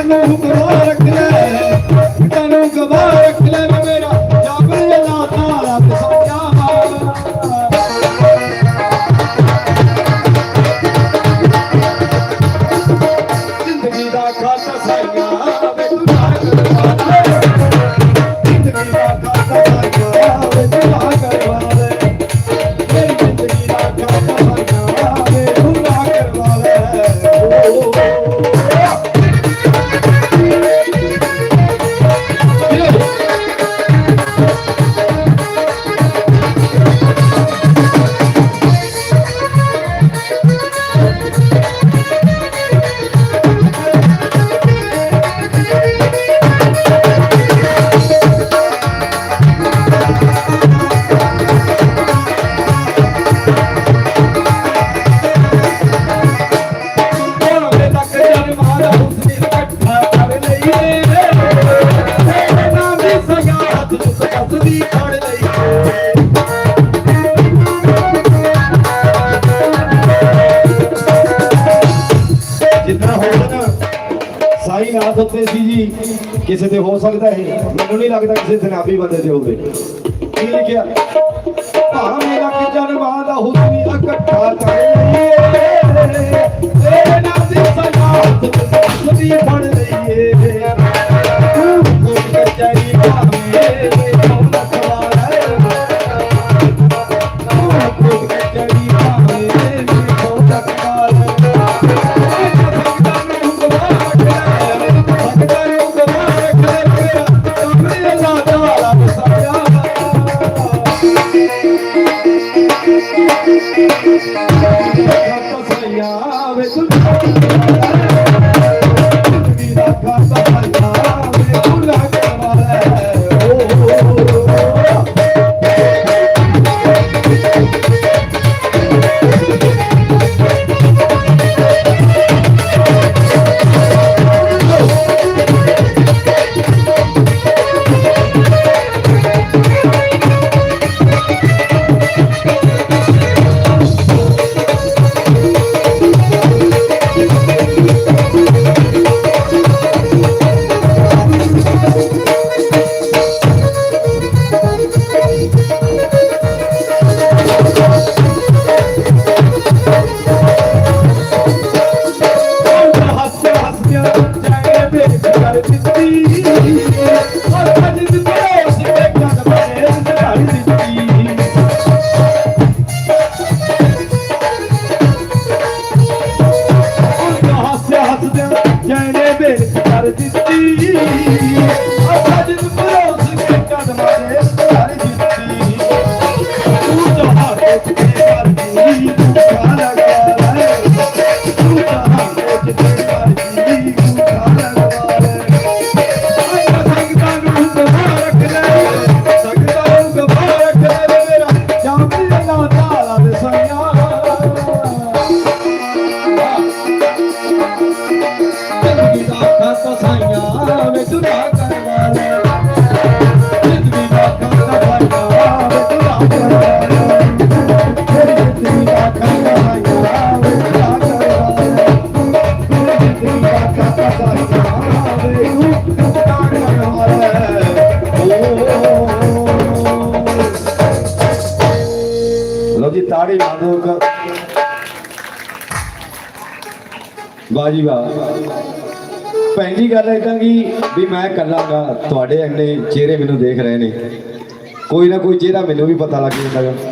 ਨੂੰ ਗਵਾ ਰੱਖਣਾ ਤੈਨੂੰ ਗਵਾ ਕਿਸੇ ਤੇ ਹੋ ਸਕਦਾ ਹੈ ਮੈਨੂੰ ਨਹੀਂ ਲੱਗਦਾ ਕਿਸੇ ਜਨਾਬੀ ਬੰਦੇ ਤੇ ਹੋਵੇ। ਕੀ ਲਿਖਿਆ? ਭਾਵੇਂ ਲੱਖ ਜਨਮਾਂ ਦਾ ਹੁਸਨ ਇਕੱਠਾ ਕਰੇ ਤੇਰੇ ਨਾਲ ਦੀ ਸਜਾ ਹੁਸਨ ਦੀ ਹੱਸ ਲੋ ਜੀ, ਤਾੜੀ ਮਾਰੋ ਇੱਕ। ਵਾਹ ਜੀ ਵਾਹ। ਪਹਿਲੀ ਗੱਲ ਇਦਾਂ ਕਿ ਵੀ ਮੈਂ ਕੱਲਾਗਾ ਤੁਹਾਡੇ ਇੰਨੇ ਚਿਹਰੇ ਮੈਨੂੰ ਦੇਖ ਰਹੇ ਨੇ। ਕੋਈ ਨਾ ਕੋਈ ਚਿਹਰਾ ਮੈਨੂੰ ਵੀ ਪਤਾ ਲੱਗ ਜਾਂਦਾ ਗਾ।